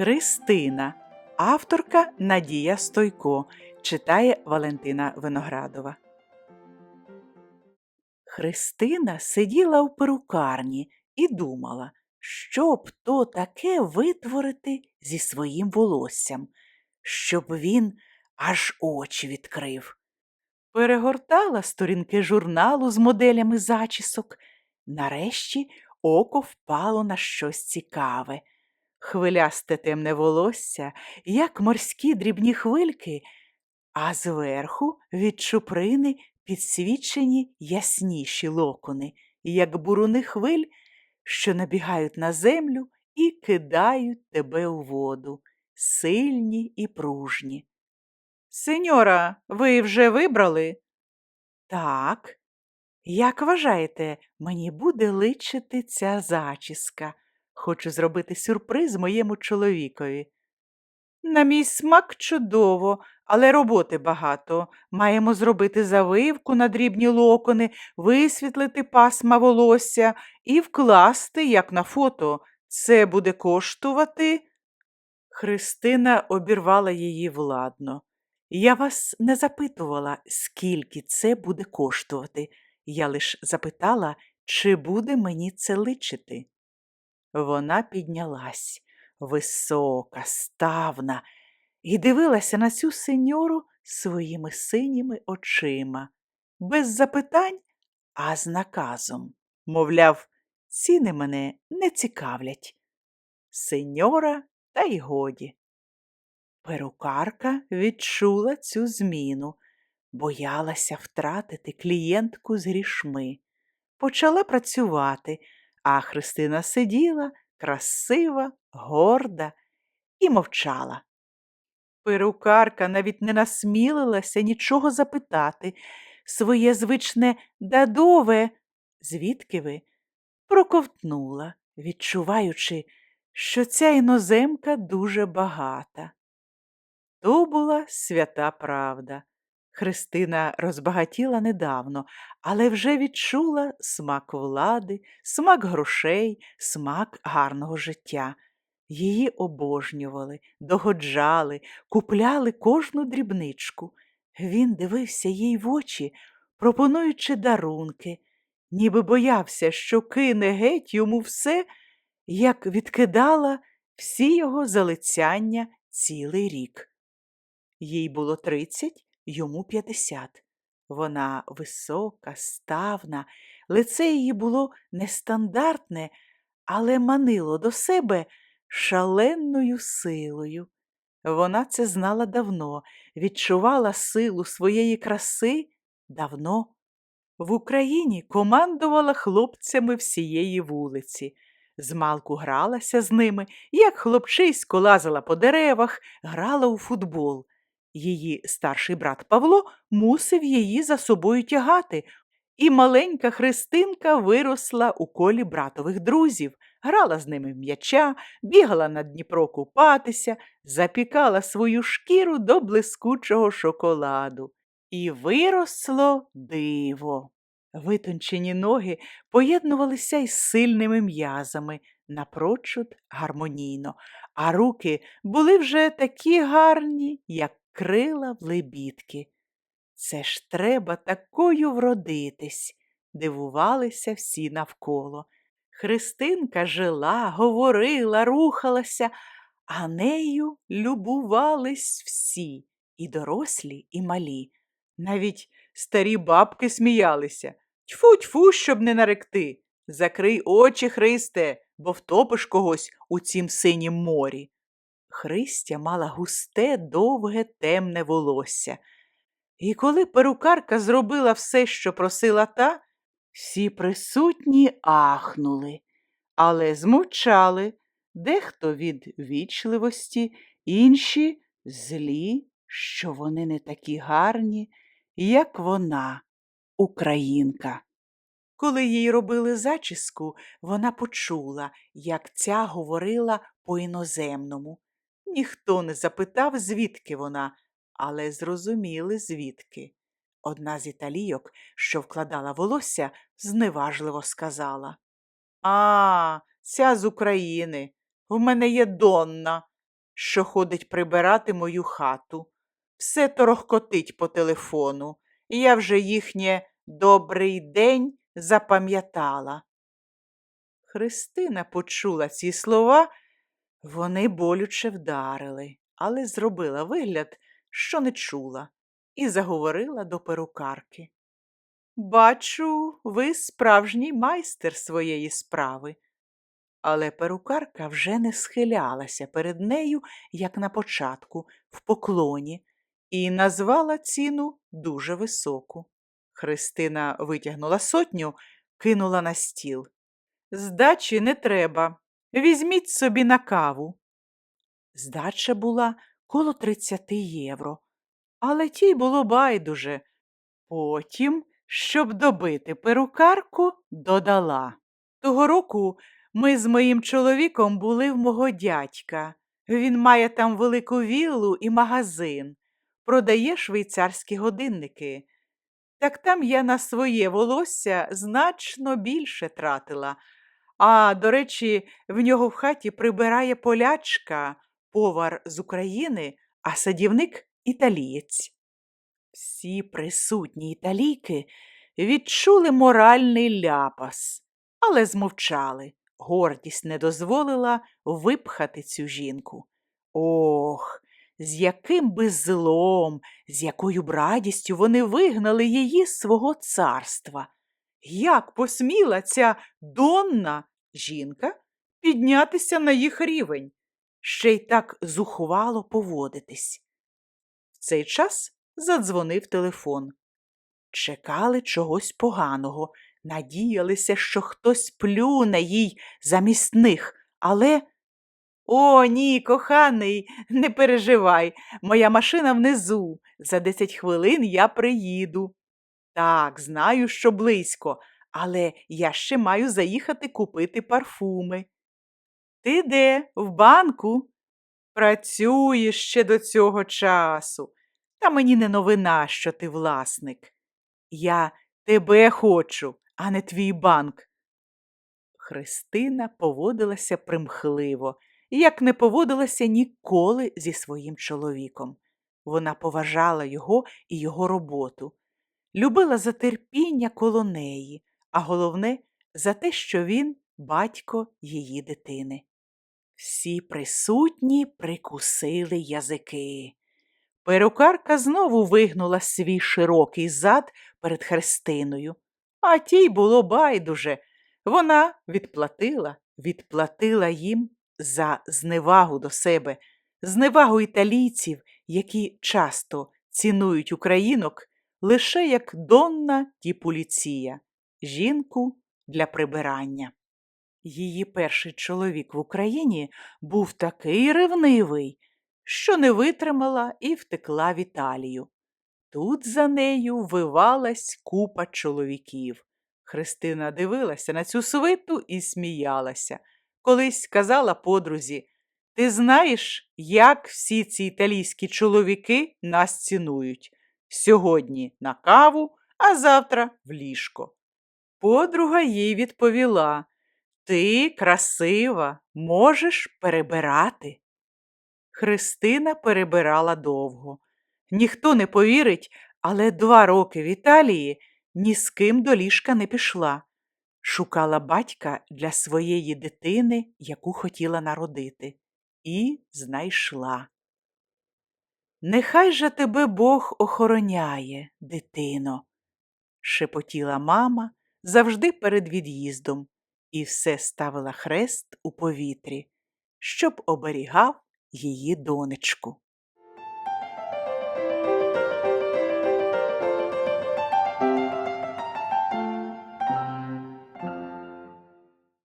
Христина, авторка Надія Стойко, читає Валентина Виноградова. Христина сиділа в перукарні і думала, що б то таке витворити зі своїм волоссям, щоб він аж очі відкрив. Перегортала сторінки журналу з моделями зачісок. Нарешті око впало на щось цікаве. Хвилясте темне волосся, як морські дрібні хвильки, а зверху від чуприни підсвічені ясніші локони, як буруни хвиль, що набігають на землю і кидають тебе у воду, сильні і пружні. Сеньора, ви вже вибрали? Так. Як вважаєте, мені буде личити ця зачіска? Хочу зробити сюрприз моєму чоловікові. На мій смак чудово, але роботи багато. Маємо зробити завивку на дрібні локони, висвітлити пасма волосся і вкласти, як на фото. Це буде коштувати. Христина обірвала її владно. Я вас не запитувала, скільки це буде коштувати. Я лиш запитала, чи буде мені це личити. Вона піднялась, висока, ставна, і дивилася на цю сеньору своїми синіми очима, без запитань, а з наказом. Мовляв, ціни мене не цікавлять. Сеньора, та й годі. Перукарка відчула цю зміну, боялася втратити клієнтку з грішми. Почала працювати, а Христина сиділа красива, горда і мовчала. Перукарка навіть не насмілилася нічого запитати. Своє звичне дадове, звідки ви, проковтнула, відчуваючи, що ця іноземка дуже багата. То була свята правда. Христина розбагатіла недавно, але вже відчула смак влади, смак грошей, смак гарного життя. Її обожнювали, догоджали, купляли кожну дрібничку. Він дивився їй в очі, пропонуючи дарунки, ніби боявся, що кине геть йому все, як відкидала всі його залицяння цілий рік. Їй було тридцять, йому п'ятдесят. Вона висока, ставна, лице її було нестандартне, але манило до себе шаленною силою. Вона це знала давно, відчувала силу своєї краси давно. В Україні командувала хлопцями всієї вулиці. Змалку гралася з ними, як хлопчисько лазила по деревах, грала у футбол. Її старший брат Павло мусив її за собою тягати, і маленька Христинка виросла у колі братових друзів, грала з ними в м'яча, бігала на Дніпро купатися, запікала свою шкіру до блискучого шоколаду. І виросло диво. Витончені ноги поєднувалися із сильними м'язами, напрочуд гармонійно, а руки були вже такі гарні, як крила в лебідки. Це ж треба такою вродитись, дивувалися всі навколо. Христинка жила, говорила, рухалася, а нею любувались всі, і дорослі, і малі. Навіть старі бабки сміялися. Тьфу, тьфу, щоб не наректи. Закрий очі, Христе, бо втопиш когось у цім синім морі. Христя мала густе, довге, темне волосся. І коли перукарка зробила все, що просила та, всі присутні ахнули, але змовчали, дехто від вічливості, інші злі, що вони не такі гарні, як вона, українка. Коли їй робили зачіску, вона почула, як ця говорила по-іноземному. Ніхто не запитав, звідки вона, але зрозуміли, звідки. Одна з італійок, що вкладала волосся, зневажливо сказала А, ця з України. В мене є Донна. що ходить прибирати мою хату. Все торохкотить по телефону. і Я вже їхнє добрий день запам'ятала. Христина почула ці слова, вони болюче вдарили, але зробила вигляд, що не чула, і заговорила до перукарки. Бачу, ви справжній майстер своєї справи. Але перукарка вже не схилялася перед нею, як на початку, в поклоні, і назвала ціну дуже високу. Христина витягнула сотню, кинула на стіл. Здачі не треба. Візьміть собі на каву. Здача була коло 30 євро, але тій було байдуже. Потім, щоб добити перукарку, додала. Того року ми з моїм чоловіком були в мого дядька. Він має там велику віллу і магазин, продає швейцарські годинники. Так там я на своє волосся значно більше тратила. А, до речі, в нього в хаті прибирає полячка, повар з України, а садівник італієць. Всі присутні італійки відчули моральний ляпас, але змовчали. Гордість не дозволила випхати цю жінку. Ох, з яким би злом, з якою б радістю вони вигнали її з свого царства. Як посміла ця донна жінка піднятися на їх рівень, ще й так зухвало поводитись. В цей час задзвонив телефон. Чекали чогось поганого, надіялися, що хтось плюне їй замість них, але. О, ні, коханий, не переживай, моя машина внизу. За десять хвилин я приїду. Так, знаю, що близько, але я ще маю заїхати купити парфуми. Ти де? В банку? Працюєш ще до цього часу. Та мені не новина, що ти власник. Я тебе хочу, а не твій банк. Христина поводилася примхливо, як не поводилася ніколи зі своїм чоловіком. Вона поважала його і його роботу, любила за терпіння коло неї, а головне за те, що він батько її дитини. Всі присутні прикусили язики. Перукарка знову вигнула свій широкий зад перед Христиною, а тій було байдуже. Вона відплатила, відплатила їм за зневагу до себе, зневагу італійців, які часто цінують українок лише як донна тіпуліція, жінку для прибирання. Її перший чоловік в Україні був такий ревнивий, що не витримала і втекла в Італію. Тут за нею вивалась купа чоловіків. Христина дивилася на цю свиту і сміялася. Колись сказала подрузі Ти знаєш, як всі ці італійські чоловіки нас цінують? Сьогодні на каву, а завтра в ліжко. Подруга їй відповіла Ти красива, можеш перебирати. Христина перебирала довго. Ніхто не повірить, але два роки в Італії ні з ким до ліжка не пішла. Шукала батька для своєї дитини, яку хотіла народити, і знайшла. Нехай же тебе Бог охороняє, дитино, шепотіла мама завжди перед від'їздом, і все ставила хрест у повітрі, щоб оберігав її донечку.